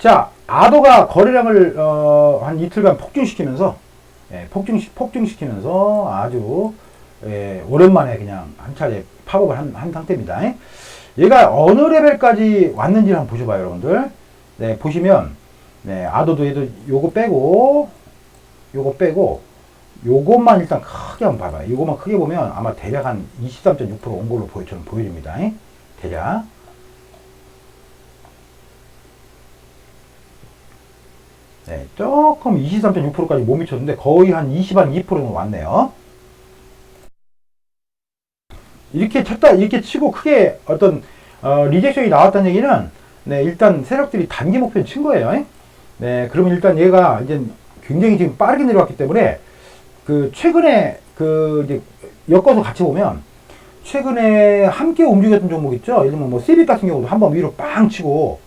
자, 아도가 거래량을 어, 한 이틀간 폭증시키면서 예, 폭증 폭증시키면서 아주 예, 오랜만에 그냥 한 차례 팝업을 한, 한 상태입니다. 얘가 어느 레벨까지 왔는지 한번 보셔봐요, 여러분들. 네, 보시면 네, 아도도 얘도 요거 빼고 요거 빼고 요것만 일단 크게 한번 봐봐요. 요것만 크게 보면 아마 대략 한 23.6%온 걸로 보여, 저는 보여집니다. 대략. 네, 조금 23.6%까지 못 미쳤는데 거의 한 20, 한 2%는 왔네요. 이렇게 쳤다, 이렇게 치고 크게 어떤, 어, 리젝션이 나왔다는 얘기는, 네, 일단 세력들이 단기 목표를 친 거예요. 네, 그러면 일단 얘가 이제 굉장히 지금 빠르게 내려왔기 때문에, 그, 최근에, 그, 이제, 엮어서 같이 보면, 최근에 함께 움직였던 종목 있죠? 예를 들면 뭐, 시빅 같은 경우도 한번 위로 빵 치고,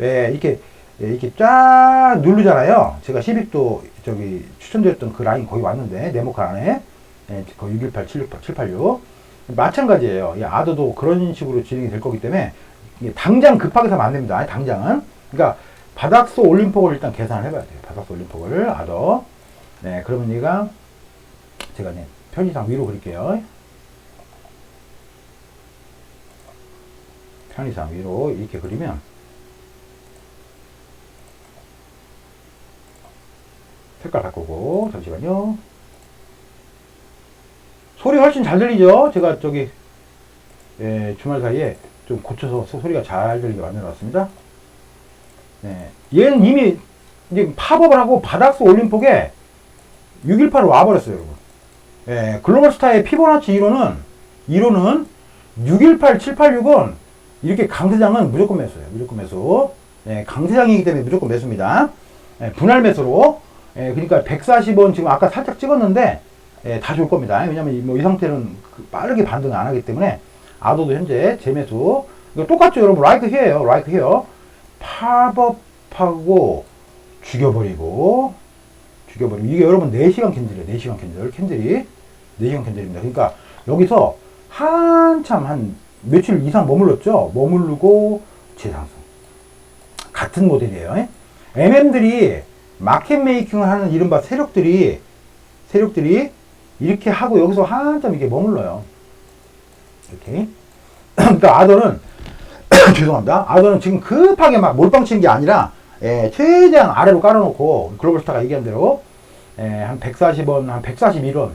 예, 이렇게, 예, 이렇게 쫙 누르잖아요. 제가 시빅도 저기 추천드렸던 그 라인 거기 왔는데, 네모칸 안에, 예, 거의 618, 768, 786. 마찬가지예요. 이 아더도 그런 식으로 진행이 될 거기 때문에 이게 당장 급하게 사면 안 됩니다. 당장은. 그러니까 바닥서 올림폭을 일단 계산을 해봐야 돼요. 바닥서 올림폭을 아더. 네, 그러면 얘가 제가 이제 편의상 위로 그릴게요. 편의상 위로 이렇게 그리면 색깔 바꾸고 잠시만요. 소리 훨씬 잘 들리죠? 제가 저기 예, 주말 사이에 좀 고쳐서 소- 소리가 잘 들리게 만들어 놨습니다. 네. 얘는 이미 이제 팝업을 하고 바닥스 올림폭에 618을 와버렸어요, 여러분. 예, 글로벌 스타의 피보나치 1호는 1호는 618, 786은 이렇게 강세장은 무조건 매수예요. 무조건 매수. 예, 강세장이기 때문에 무조건 매수입니다. 예, 분할 매수로. 예, 그러니까 140원 지금 아까 살짝 찍었는데 예, 다 좋을 겁니다. 왜냐면 이, 뭐이 상태는 그 빠르게 반등을 안 하기 때문에 아도도 현재 재매수. 이거 똑같죠, 여러분. 라이크 히어예요. 라이크 히어. 팝업하고 죽여버리고 죽여버리고 이게 여러분 4시간 캔들이에요. 4시간 캔들. 캔들이 4시간 캔들입니다. 그러니까 여기서 한참 한 며칠 이상 머물렀죠. 머무르고 재상승. 같은 모델이에요. MM들이 마켓 메이킹을 하는 이른바 세력들이 세력들이 이렇게 하고 여기서 한참 이렇게 머물러요. 이렇게. 그러니까 아더는 죄송합니다. 아더는 지금 급하게 막 몰빵 치는 게 아니라 예, 최대한 아래로 깔아놓고 글로벌 스타가 얘기한 대로 예, 한 140원, 한 141원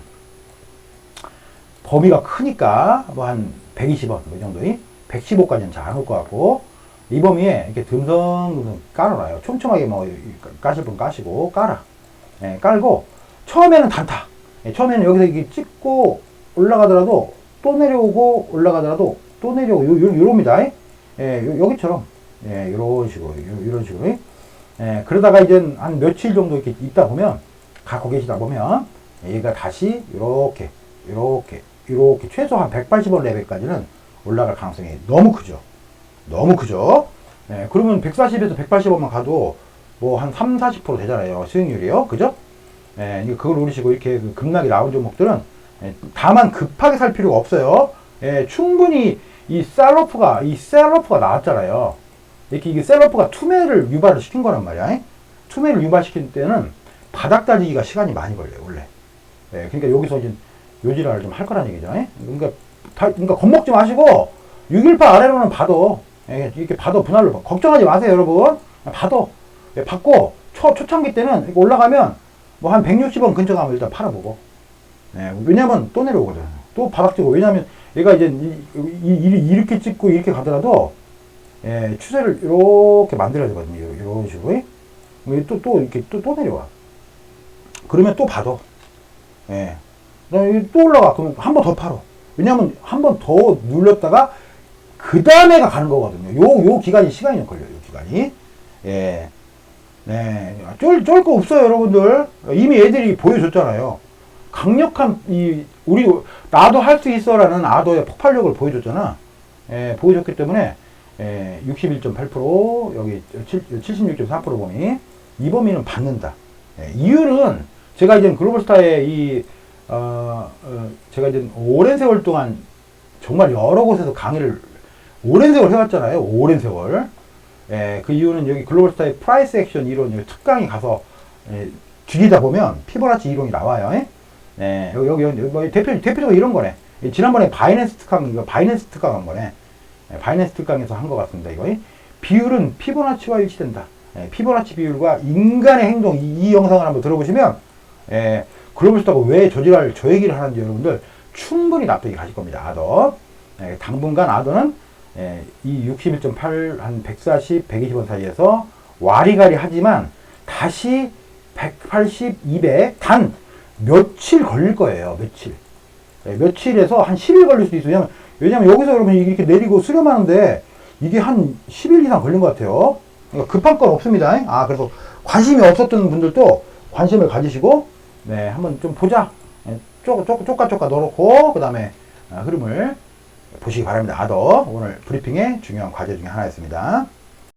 범위가 크니까 뭐 한 120원 뭐이 정도이 115까지는 잘 안 올 것 같고 이 범위에 이렇게 듬성듬성 깔아놔요. 촘촘하게 뭐 까실 분 까시고 깔아. 예, 깔고 처음에는 단타. 예, 처음에는 여기서 이렇게 찍고 올라가더라도 또 내려오고 올라가더라도 또 내려오고 요, 요, 요럽니다. 예, 요, 여기처럼 예, 요런 식으로 요, 이런 식으로 예, 그러다가 이제 한 며칠 정도 이렇게 있다 보면 갖고 계시다 보면 얘가 다시 이렇게 이렇게 이렇게 최소 한 180원 레벨까지는 올라갈 가능성이 너무 크죠. 너무 크죠. 예, 그러면 140에서 180원만 가도 뭐 한 3, 40% 되잖아요. 수익률이요. 그죠? 예, 이거 그걸 노리시고 이렇게 그 급락이 나온 종목들은 예, 다만 급하게 살 필요가 없어요. 예, 충분히 이 셀러프가 이 셀러프가 나왔잖아요. 이렇게 이게 셀러프가 투매를 유발을 시킨 거란 말이야. 투매를 유발시킬 때는 바닥 다지기가 시간이 많이 걸려요, 원래. 예, 그러니까 여기서 이제 요지랄을 좀할 거란 얘기죠. 예? 그러니까 다, 그러니까 겁먹지 마시고 618 아래로는 봐도 예, 이렇게 봐도 분할로 봐. 걱정하지 마세요, 여러분. 봐도 예, 받고 초 초창기 때는 올라가면 뭐 한 160원 근처 가면 일단 팔아보고. 예, 왜냐면 또 내려오거든. 또 바닥 찍고. 왜냐면 얘가 이제 이, 이렇게 찍고 이렇게 가더라도 예, 추세를 이렇게 만들어야 되거든요. 이런 식으로. 예. 또, 또 이렇게 또, 또 내려와. 그러면 또 봐도. 예. 또 올라가. 그럼 한 번 더 팔어. 왜냐면 한 번 더 눌렀다가 그 다음에가 가는 거거든요. 요, 요 기간이 시간이 좀 걸려요. 요 기간이. 예. 네. 쫄, 쫄 거 없어요, 여러분들. 이미 애들이 보여줬잖아요. 강력한, 이, 우리, 나도 할 수 있어라는 아도의 폭발력을 보여줬잖아. 예, 보여줬기 때문에, 예, 61.8%, 여기 76.4% 범위. 이 범위는 받는다. 예, 이유는 제가 이제 글로벌 스타의 이, 어, 어, 제가 이제 오랜 세월 동안 정말 여러 곳에서 강의를 오랜 세월 해왔잖아요. 오랜 세월. 예, 그 이유는 여기 글로벌 스타의 프라이스 액션 이론 특강이 가서 예, 죽이다 보면 피보나치 이론이 나와요. 예? 예, 여기, 여기, 여기 뭐 대표, 대표적으로 이런 거네. 예, 지난번에 바이낸스 특강, 이거 바이낸스 특강 한 거네. 예, 바이낸스 특강에서 한 것 같습니다. 이거. 예? 비율은 피보나치와 일치된다. 예, 피보나치 비율과 인간의 행동, 이, 이 영상을 한번 들어보시면, 예, 글로벌 스타가 왜 저지랄 저 얘기를 하는지 여러분들 충분히 납득이 가실 겁니다. 아더. 예, 당분간 아더는 예, 이 61.8, 한 140, 120원 사이에서 와리가리 하지만 다시 180, 200, 단 며칠 걸릴 거예요. 며칠. 예, 며칠에서 한 10일 걸릴 수도 있어요. 왜냐면, 여기서 여러분 이렇게 내리고 수렴하는데 이게 한 10일 이상 걸린 것 같아요. 그러니까 급한 건 없습니다. 아, 그래서 관심이 없었던 분들도 관심을 가지시고, 네, 한번 좀 보자. 예, 쪼, 쪼, 쪼까 쪼까 넣어놓고, 그 다음에 흐름을 보시기 바랍니다. 아더 오늘 브리핑의 중요한 과제 중에 하나였습니다.